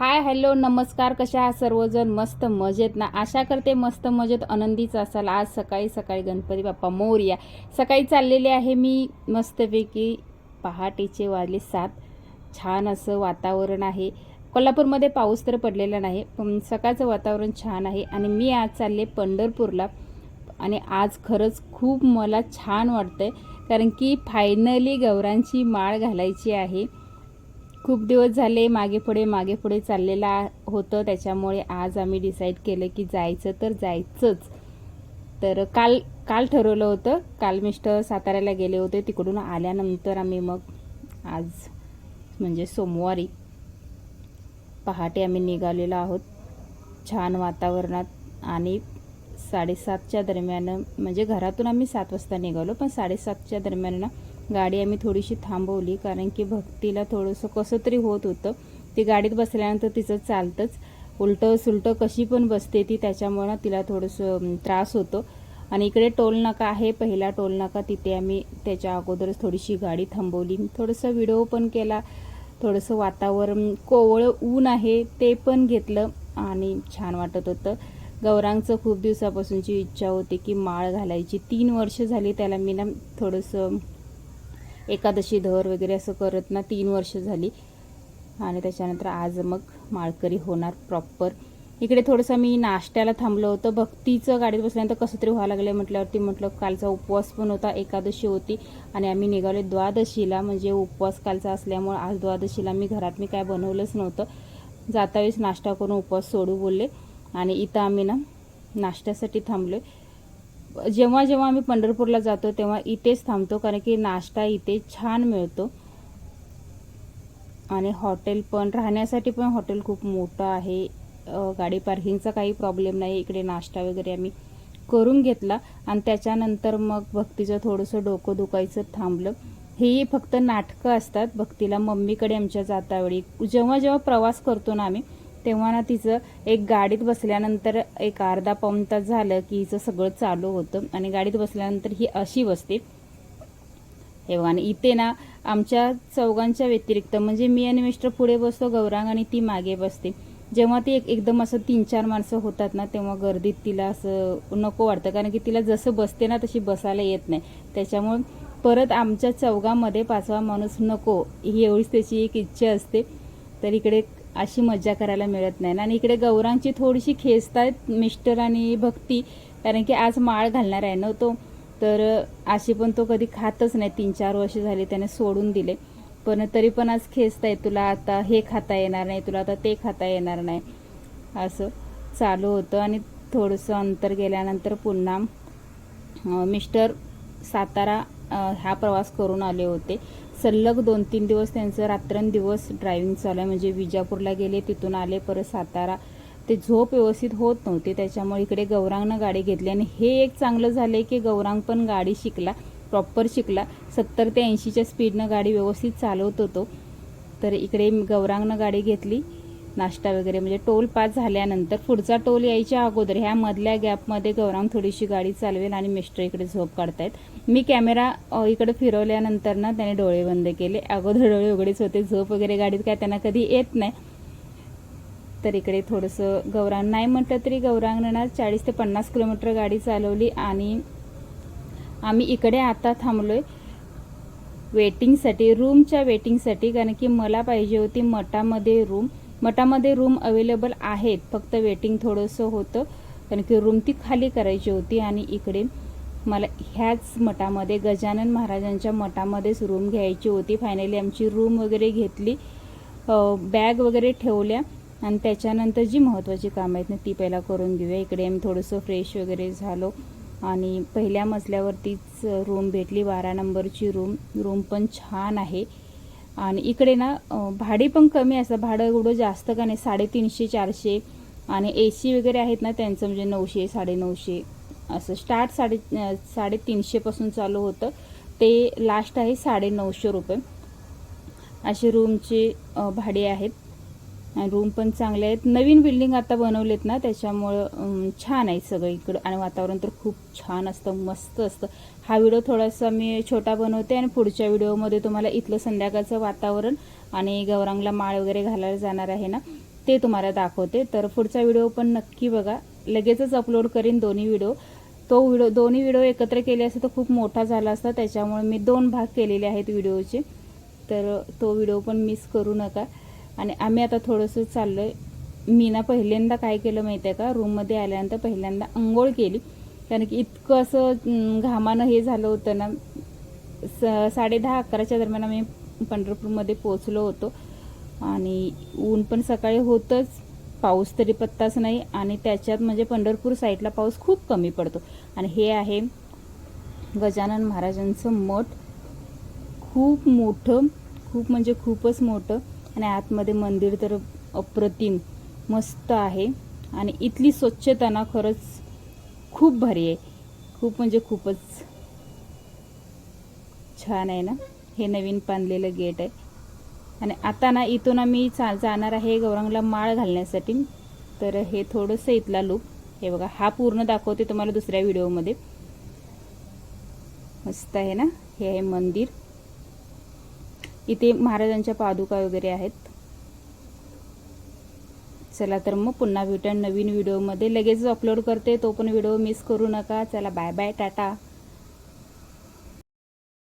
Hi hello नमस्कार कशा आहात सर्वजण? मस्त मजेत ना? आशा करते मस्त मजेत. आनंदीच असाल. आज सकाळी सकाळी गणपती बाप्पा मोर्या. सकाळी चाललेले आहे मी मस्तपैकी. पहाटेचे वाजले सात. छान असं वातावरण आहे. कोल्हापूरमध्ये पाऊस तर पडलेला नाही पण सकाळचं वातावरण छान आहे. आणि मी आज चालले पंढरपूरला. आणि आज खरंच खूप मला छान वाटतंय कारण की फायनली गौरांची माळ घालायची आहे. खूप दिवस झाले मागे पुढे मागे पुढे चाललेला होतं. त्याच्यामुळे आज आम्ही डिसाईड केलं की जायचं तर जायचंच. तर काल काल ठरवलं होतं. काल मिस्टर साताऱ्याला गेले होते. तिकडून आल्यानंतर आम्ही मग आज म्हणजे सोमवारी पहाटे आम्ही निघालेलो आहोत. छान वातावरणात आणि साडेसातच्या दरम्यान म्हणजे घरातून आम्ही सात वाजता निघालो पण साडेसातच्या दरम्यान ना गाडी आम्ही थोडीशी थांबवली कारण की भक्तीला थोडंसं कसं तरी होत होतं. ती गाडीत बसल्यानंतर तिचं चालतंच. उलटं सुलटं कशी पण बसते ती त्याच्यामुळं तिला थोडंसं त्रास होतो. आणि इकडे टोल नाका आहे पहिला टोल नाका तिथे आम्ही त्याच्या अगोदरच थोडीशी गाडी थांबवली. थोडंसं व्हिडिओ पण केला थोडंसं वातावरण कोवळं ऊन आहे ते पण घेतलं आणि छान वाटत होतं. गौरांगचं खूप दिवसापासूनची इच्छा होती की माळ घालायची. तीन वर्ष झाली त्याला मी ना थोडंसं एकादशी धर वगैरे असं करत ना तीन वर्ष झाली. आणि त्याच्यानंतर आज मग माळकरी होणार प्रॉपर इकडे थोडंसं मी नाश्त्याला थांबलो होतं. भक्तीचं गाडीत बसल्यानंतर कसं तरी व्हायला लागलं म्हटल्यावरती म्हटलं कालचा उपवास पण होता एकादशी होती. आणि आम्ही निघालो द्वादशीला. म्हणजे उपवास कालचा असल्यामुळं आज द्वादशीला मी घरात मी काय बनवलंच नव्हतं. जातावेळेस नाश्ता करून उपवास सोडू बोलले. आणि इथं आम्ही ना नाश्त्यासाठी थांबलो जेव्हा जेव्हा आम्ही पंढरपूरला जातो तेव्हा इथेच थांबतो कारण की नाश्ता इथे छान मिळतो. आणि हॉटेल पण राहण्यासाठी पण हॉटेल खूप मोठं आहे. गाडी पार्किंगचा काही प्रॉब्लेम नाही इकडे नाश्ता वगैरे आम्ही करून घेतला. आणि त्याच्यानंतर मग भक्तीचं थोडंसं डोकं दुखायचं थांबलं. हेही फक्त नाटकं असतात भक्तीला मम्मीकडे आमच्या जातावेळी. जेव्हा जेव्हा प्रवास करतो ना आम्ही तेव्हा ना तिचं एक गाडीत बसल्यानंतर एक अर्धा पाऊन तास झालं की हिचं सगळं चालू होतं. आणि गाडीत बसल्यानंतर ही अशी बसते. हे बघा आणि इथे ना आमच्या चौघांच्या व्यतिरिक्त म्हणजे मी आणि मिस्टर पुढे बसतो गौरांग आणि ती मागे बसते. जेव्हा ती एक एकदम असं तीन चार माणसं होतात ना तेव्हा गर्दीत तिला असं नको वाटतं. कारण की तिला जसं बसते ना तशी बसायला येत नाही. त्याच्यामुळे परत आमच्या चौघामध्ये पाचवा माणूस नको. ही एवढीच त्याची एक इच्छा असते. तर इकडे अशी मज्जा करायला मिळत नाही. ना आणि इकडे गौरांची थोडीशी खेचतायत मिस्टर आणि भक्ती कारण की आज माळ घालणार आहे ना तो. तर अशी पण तो कधी खातच नाही. तीन चार वर्ष झाली त्याने सोडून दिले. पण तरी पण आज खेचताय तुला आता हे खाता येणार नाही तुला आता ते खाता येणार नाही. असं चालू होतं आणि थोडंसं अंतर गेल्यानंतर पुन्हा मिस्टर सातारा हा प्रवास करून आले होते. सलग दोन तीन दिवस त्यांचं रात्रंदिवस ड्रायव्हिंग चालू आहे. म्हणजे विजापूरला गेले तिथून आले परत सातारा. ते झोप व्यवस्थित होत नव्हती त्याच्यामुळे इकडे गौरांगनं गाडी घेतली. आणि हे एक चांगलं झालं आहे की गौरांग पण गाडी शिकला प्रॉपर शिकला. सत्तर ते ऐंशीच्या स्पीडनं गाडी व्यवस्थित चालवत होतो. तर इकडे गौरांगनं गाडी घेतली. नाश्ता वगैरे म्हणजे टोल पास झाल्यानंतर पुढचा टोल यायच्या अगोदर ह्या मधल्या गॅपमध्ये गौरांग थोडीशी गाडी चालवेल आणि मिस्टर इकडे झोप काढतायत. मी कॅमेरा इकडे फिरवल्यानंतर ना त्याने डोळे बंद केले. अगोदर डोळे उघडेच होते. झोप वगैरे गाडीत काय त्यांना कधी येत नाही. तर इकडे थोडंसं गौरांग नाही म्हटलं तरी गौरांगनं चाळीस ते पन्नास किलोमीटर गाडी चालवली आणि आम्ही इकडे आता थांबलो आहे वेटिंगसाठी रूमच्या वेटिंगसाठी कारण की मला पाहिजे होती मठामध्ये रूम मठामध्ये रूम अवेलेबल आहेत. फक्त वेटिंग थोडंसं होतं. कारण की रूम ती खाली करायची होती आणि इकडे मला ह्याच मठामध्ये गजानन महाराजांच्या मठामध्येच रूम घ्यायची होती. फायनली आमची रूम वगैरे घेतली. बॅग वगैरे ठेवल्या आणि त्याच्यानंतर जी महत्त्वाची कामं आहेत ना ती पहिला करून घेऊया. इकडे आम्ही थोडंसं फ्रेश वगैरे झालो. आणि पहिल्या मजल्यावरतीच रूम भेटली. बारा नंबरची रूम रूम पण छान आहे. आणि इकडे ना भाडे पण कमी असतं भाडं एवढं जास्त का नाही? साडेतीनशे चारशे आणि ए सी वगैरे आहेत ना त्यांचं म्हणजे नऊशे साडेनऊशे असं. स्टार्ट साडे साडेतीनशेपासून चालू होतं. ते लास्ट आहे साडेनऊशे रुपये. असे रूमचे भाडे आहेत. रूम पण चांगले आहेत. नवीन बिल्डिंग आता बनवलेत ना त्याच्यामुळं छान आहे सगळं इकडं. आणि वातावरण तर खूप छान असतं मस्त असतं. हा व्हिडिओ थोडासा मी छोटा बनवते आणि पुढच्या व्हिडिओमध्ये तुम्हाला इथलं संध्याकाळचं वातावरण आणि गौरांगला माळ वगैरे घालायला जाणार आहे ना ते तुम्हाला दाखवते. तर पुढचा व्हिडिओ पण नक्की बघा. लगेचच अपलोड करीन दोन्ही व्हिडिओ तो व्हिडिओ दोन्ही व्हिडिओ एकत्र केले असते तर खूप मोठा झाला असता त्याच्यामुळे मी दोन भाग केलेले आहेत व्हिडिओचे तर तो व्हिडिओ पण मिस करू नका. आणि आम्ही आता थोडंसं चाललो आहे मी ना पहिल्यांदा काय केलं माहिती आहे का रूममध्ये आल्यानंतर पहिल्यांदा आंघोळ केली. कारण की इतकं असं घामानं हे झालं होतं ना. स साडे दहा अकराच्या दरम्यान आम्ही पंढरपूरमध्ये पोचलो होतो. आणि ऊन पण सकाळी होतंच. पाऊस तरी पत्ताच नाही. आणि त्याच्यात म्हणजे पंढरपूर साईडला पाऊस खूप कमी पडतो. आणि हे आहे गजानन महाराजांचं मठ. खूप मोठं. खूप म्हणजे खूपच मोठं. आणि आतमध्ये मंदिर तर अप्रतिम मस्त आहे. आणि इथली स्वच्छता ना खरंच खूप भारी आहे. खूप म्हणजे खूपच छान आहे ना? हे नवीन बांधलेलं गेट आहे. आणि आता ना इथून आम्ही चा जाणार आहे गौरांगला माळ घालण्यासाठी. तर हे थोडंसं इथला लूक हे बघा हा पूर्ण दाखवते तुम्हाला दुसऱ्या व्हिडिओमध्ये मस्त आहे ना? हे आहे मंदिर. इथे महाराजांच्या पादुका वगैरे आहेत. चला तर मग पुन्हा भेटून नवीन व्हिडिओमध्ये लगेच अपलोड करते तो पण व्हिडिओ मिस करू नका. चला बाय बाय टाटा.